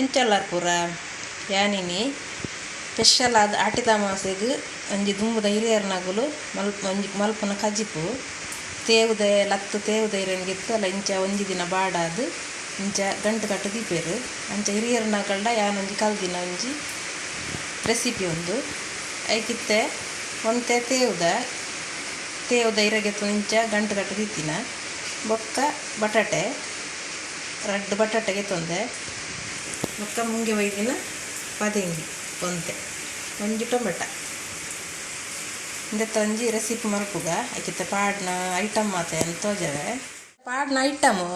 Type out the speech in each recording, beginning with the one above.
ಎಂಚಲ್ಲಾರ್ ಪೂರ ಯಾನಿನಿ ಸ್ಪೆಷಲ್ ಆದ ಆಟಿದ ಅಮಾವಾಸ್ಯೆಗ್ ಒಂಜಿ ದುಂಬುದ ಹಿರಿಯರ್ನಗುಲು ಮಲ್ಪ ಒಂಜಿ ಮಲ್ಪನ ಕಜಿಪು. ತೇವುದ, ಲತ್ತು ತೇವುದ ಇರೆನ್ಗಿತ್ತು ಅಲ್ಲ ಇಂಚ ಒಂಜಿ ದಿನ ಬಾಡಾದು, ಇಂಚ ಗಂಟು ಕಟ್ಟು ದೀಪೇರು. ಅಂಚ ಹಿರಿಯರ್ನಗಲ್ಡ ಯಾನೊಂಜಿ ಕಲ್ದಿನ ಒಂಜಿ ರೆಸಿಪಿ ಒಂದು. ಐಕಿತ್ತೆ, ಒಂತೆ ತೇವುದ ತೇವುದ ಇರಗೆತ್ತು ಇಂಚ ಗಂಟು ಕಟ್ಟು ದೀತಿನ ಬೊಕ್ಕ ಬಟಾಟೆ, ರಡ್ಡ್ ಬಟಾಟೆಗೆ ತೊಂದೆ ಬೊಕ್ಕ ಮುಂಗೆ ಒಯ್ದಿನ ಪದಂಗಿ ಒಂದೆ ಒಂಜಿ ಟೊಮೆಟ. ಇಂದ ಒಂಜಿ ರೆಸಿಪಿ ಮಲ್ಪುಗ ಐಕಿತ್ತ ಪಾಡ್ನ ಐಟಮ್ ಮಾತೆ ಅಂತ ತೋಜವೆ. ಪಾಡ್ನ ಐಟಮು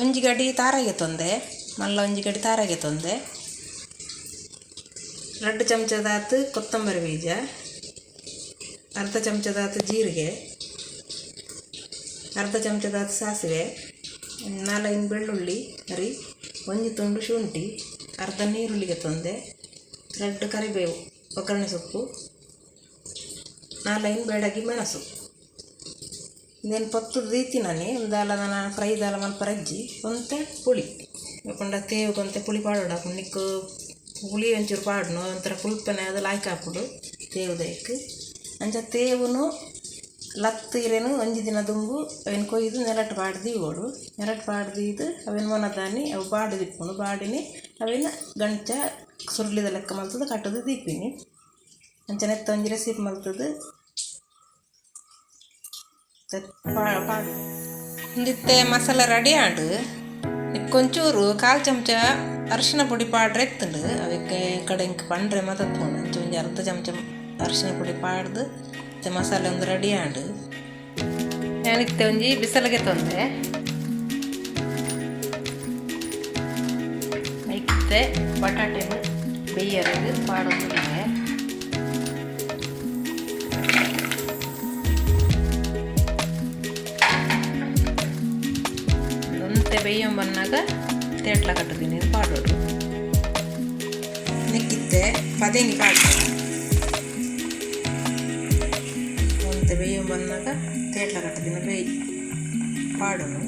ಒಂಜಿ ಗಡಿ ತಾರಾಗೆ ತೊಂದೆ, ಮಲ್ಲ ಒಂಜಿ ಗಡಿ ತಾರಾಗೆ ತೊಂದೆ. ರಡ್ಡ್ ಚಮಚದಾತ್ ಕೊತ್ತಂಬರಿ ಬೀಜ, ಅರ್ಧ ಚಮಚದಾತ್ ಜೀರಿಗೆ, ಅರ್ಧ ಚಮಚದಾತ್ ಸಾಸಿವೆ. ನಾಲ್ಕೈದು ಬೆಳ್ಳುಳ್ಳಿ ಹರಿ ಒಂಜಿ ತುಂಡು ಶುಂಠಿ, ಅರ್ಧ ನೀರುಳ್ಳಿಗೆ ತೊಂದೆ, ರೆಡ್ ಕರಿಬೇವು, ಒಗ್ಗರಣೆ ಸೊಪ್ಪು ನಾಲ್ಕೈದು ಬೇಡಗಿ ಮೆಣಸು. ಇನ್ನೇನು ಪತ್ತು ದೀತಿನಾನೆ ದಾಲ ನಾನು ಫ್ರೈ ದಾಲ ಮಲ್ಪ ರಜ್ಜಿ ಒಂತೆ ಪುಳಿ. ಯಾಕೊಂಡ ತೇವು ಕೊಂತೆ ಪುಳಿ ಪಾಡೋಡ ನಿಕ್ಕು ಹುಳಿ ಒಂಚೂರು ಪಾಡ್ನು ಒಂಥರ ಪುಲ್ಪನೆ ಅದು ಲಾಯ್ಕ್ ಹಾಕ್ಬಿಡು ತೇವು ದಯಕ್ಕೆ ಅಂಚ ತೇವುನು ಲತ್ತು ಇರೇನು, ಒಂಜಿ ದಿನ ದುಂಬು, ಅವೇನು ಕೊಯ್ದು ನೆರಟ್ ಪಾಡ್ದು ಇಗೋಡು ನೆರಟ್ ದೀದ್ ಅವೇನು ಮೊನದಾನಿ, ಅವು ಬಾಡು ದಿಪ್ಪುಂಡು ಬಾಡಿನಿ, ಅವೇನು ಗಂಚ ಸುರುಳಿದ ಲೆಕ್ಕ ಮಲ್ತದ, ಕಟ್ಟದು ದೀಪಿನಿ. ಅಂಚನೆ ಒಂಜಿ ರೆಸಿಪಿ ಮಲ್ತದು. ಇಂದಿತ್ತೆ ಮಸಾಲ ರೆಡಿ ಆಡು. ಕೊಂಚೂರು ಕಾಲು ಚಮಚ ಅರಿಶಿನ ಪುಡಿ ಪಾಡ್ರೆ ಎತ್ತುಂಡು. ಅವಕ್ಕೆ ಕಡೆ ಇಂಕ್ ಪಂಡ್ರೆ ಮತತ್ಕೊಂಡು ಅಂಚ ಒಂಜಿ ಅರ್ಧ ಚಮಚ ಅರಿಶಿನ ಪುಡಿ ಪಾಡ್ದು. ಮಸಾಲೆ ಒಂದು ರೆಡಿ ಆಡು ನನಗೆ ಒಂಜಿ ಬಿಸಿಲಿಗೆ ತೊಂದರೆ ಐತೆ ಬಟಾಟೆ ಬೇಯರದು ಮಾಡೋದು ಒಂತೆ ಬೇಯಂ ಬಂದಾಗ ತೇಟ್ಲ ಕಟ್ಟುತ್ತೀನಿ ಪಾಡೋದು ನೆಕ್ಕಿತ್ತೆ ಪದೇನಿ ಪಾಡ್ತೀನಿ ಒಂತೆ తేట్ల ಬನ್ನಾಗ ತೇಟ್ಲ పాడును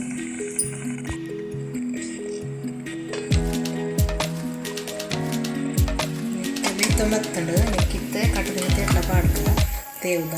ಬೇಯ್ತೊಂಬತ್ತಂಡು ನೆಕ್ಕಿತ್ತೆ ಕಟ್ಟುತ್ತೀನಿ ತೇಟ್ಲ ಪಾಡ್ಕ ತೇವ್ದ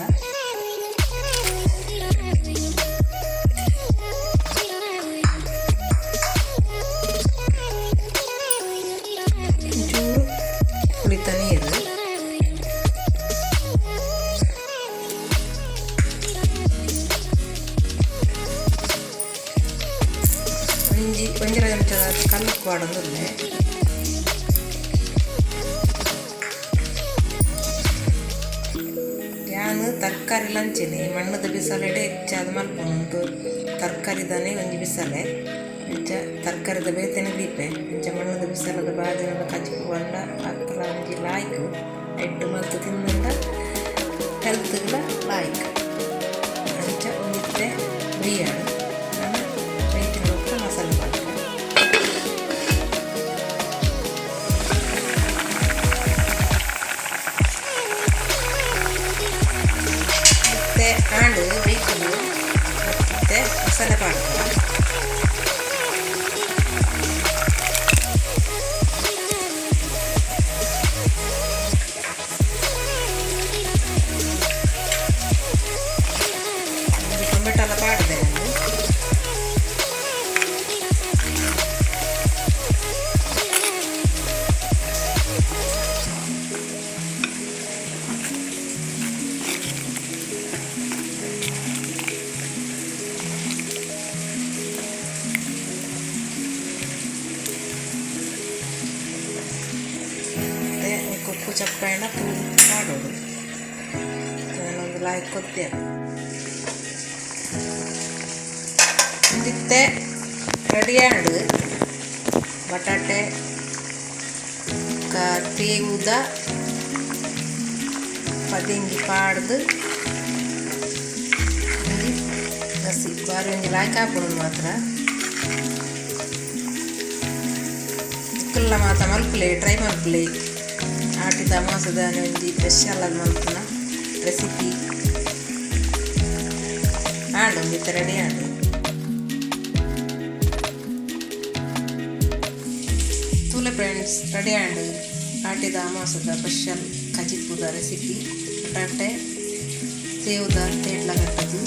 ಒಂಜರ ಚಮಚದ ಕಲ್ಲು ಪಾಡೊಂದುಲ್ಲೆ ಯಾನು ತರಕಾರಿ ಲಂಚೆನೆ. ಮಣ್ಣದ ಬಿಸಲೆಡೆ ಹೆಚ್ಚಾದ ಮಲ್ಪುಂಟು ತರಕಾರಿದಾನೆ ಒಂಜಿ ಬಿಸಲೆ. ಇಂಚ ತರಕಾರಿದ ಬೇತೆನೆ ದೀಪೆ ಇಂಚ ಮಣ್ಣದ ಬಿಸಲದ ಬಾಜಿನ ಕಚ್ಚಿ ಬಂಡ ಅಕ್ಕಲ ಒಂಜಿ ಲಾಯ್ಕು. ಎಡ್ಡು ಮತ್ತು ತಿಂದಂಡ ಹೆಲ್ತ್ಗಳ ಲಾಯ್ಕ್. ಅಂಚ ಒಂದಿತ್ತೆ ಬೇಯಾಡು ಮತ್ತೆ ಆಂಡು ಬೇಯ್ಕೊಂಡು ಮತ್ತೆ ಮಸಾಲೆ ಪಾಡ್ತಾರೆ ಕೊಪ್ಪು ಪೂರ್ತಿ ಪೂರಿ ಮಾಡೋದು ನಾನೊಂದು ಲಾಯ್ ಕೊತ್ತೆ ರೆಡಿ ರೆಡಿಯಾಂಡು ಬಟಾಟೆ, ಕ ತೇವುದ ಪದಿಂಗಿ ಪಾಡ್ದು ಹಸಿ. ಬಾರಿ ಒಂಜಿ ಲಾಯ್ಕ್ ಹಾಕೋದು ಮಾತ್ರ. ಟ್ರೈ ಮಾತ ಮಲ್ಪಲೆ ಟ್ರೈ ಮಲ್ಪಲೆ ಆಟಿದ ಅಮಾಸದ ಒಂಜಿ ಸ್ಪೆಷಲ್ ಆಗಿ ಮಲ್ಪುನ ರೆಸಿಪಿ ಆಡು ಒಂದಿತ್ತ ರೆಡಿ ಆಡು. ತೂಲೆ ಫ್ರೆಂಡ್ಸ್ ರೆಡಿ ಆ್ಯಂಡ್ ಆಟಿದ ಅಮಾಸದ ಸ್ಪೆಷಲ್ ಕಜಿಪುದ ರೆಸಿಪಿ ಬಟಾಟೆ ಸೇವುದ, ತೇಟ್ಲ ಕಟ್ಟದು